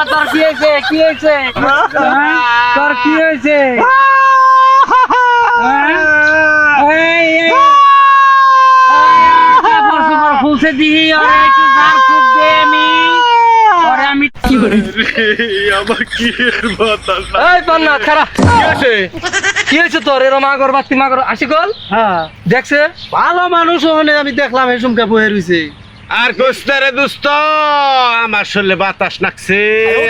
বাবা তোর কি হয়েছে? কি হয়েছে? হ্যাঁ? তোর কি হয়েছে? হ্যাঁ? একটু দে আমি ওরে আমি কি করে আমার কি এর এই পান্না খারা কি হয়েছে? কি হয়েছে তোর? এরম আগর বাতি মাগর। আসি গল হ্যাঁ। দেখছে? ভালো মানুষ হলে আমি দেখলাম এই সুমকা বয়ে রইছে। আর কোস্তারে দুস্ত আমার শরীরে বাতাস লাগছে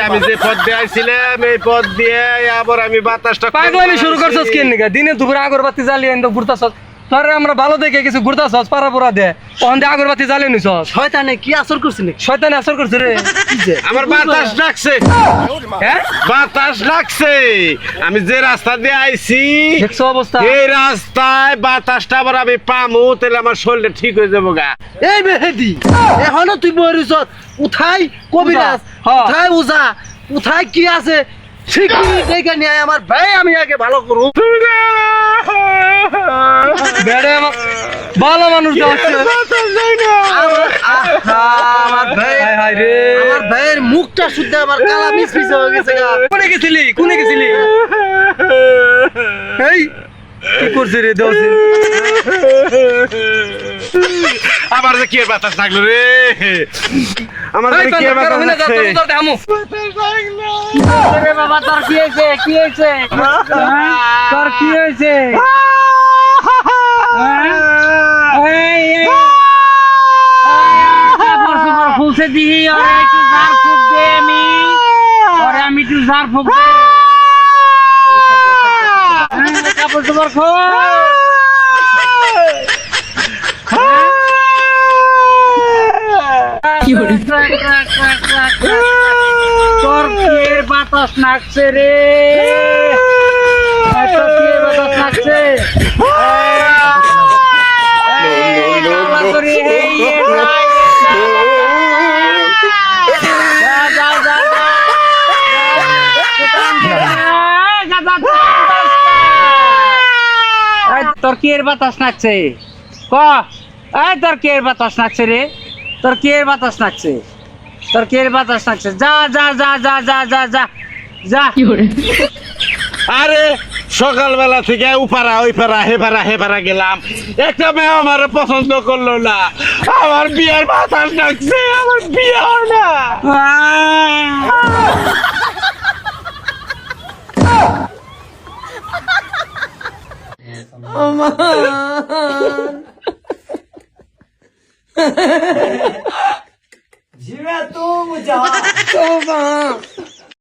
আমি যে পথ দিয়ে আইছিলাম এই পথ দিয়ে আবার আমি বাতাসটা পাগলামি শুরু করছস কেন দিনে দুপুরে আগরবাতি জ্বালিয়ে ঘুরতাছস। তোর আমরা ভালো দেখে কিছু ঘুরতাছস পারা পোড়া দে। তখন দিয়ে আগরবাতি জ্বালিয়ে নিছস। শয়তানে কি আসর করছে নাকি? শয়তানে আসর করছে রে। আমার বাতাস লাগছে হ্যাঁ? বাতাস লাগছে আমি যে রাস্তা দিয়ে আইছি দেখছ অবস্থা? এই রাস্তায় বাতাসটা আবার আমি পামু তাহলে আমার শরীরটা ঠিক হয়ে যাব গা। এই মেহেদি এখনও তুই রইছ উঠাই কবিরাজ। উঠাই উজা উঠাই কি আছে? দেখে নিয়ে আমার ভাই আমি আগে ভালো করু। বেড়ে আমার ভালো মানুষ যাচ্ছে। আমার ভাই রে। আমার ভাইয়ের মুখটা শুদ্ধ আমার কালা মিস মিস হয়ে গেছে গা। কোনে গেছিলি? কোনে গেছিলি? এই কি করছে রে দোষ আমার যে কি বাতাস লাগল রে? আমার যে কি বাতাস লাগছে? রে বাবা তোর কি হয়েছে? কি হয়েছে? হ্যাঁ? তোর কি হয়েছে হ্যাঁ? এই, এই, কাপড় খুলছে দিহি ওরে একটু ঝাড় ফুক দে আমি ওরে আমি একটু ঝাড় ফুক দে হ্যাঁ, কাপড় তোর বাতাস নাকছে রে বাতাস নাকছে করে, এই, এই, ভাই, যা, যা, যা, যা। এই, যা, যা, যা, এই, তোর কি এর বাতাস নাকছে? ক? এই তোর কে এর বাতাস নাকছে রে? তোর কে এর বাতাস নাকছে? তোর কে এর বাতাস নাকছে? যা যা যা যা যা যা যা যা। আরে সকালবেলা থেকে উপারা ওই পারা হে পারা হে পারা গেলাম। একটা মেয়ে আমার পছন্দ করল না। আমার বিয়ের বাতাস লাগছে আমার বিয়ে 啊妈！哈哈哈哈哈哈！居然都不讲，都。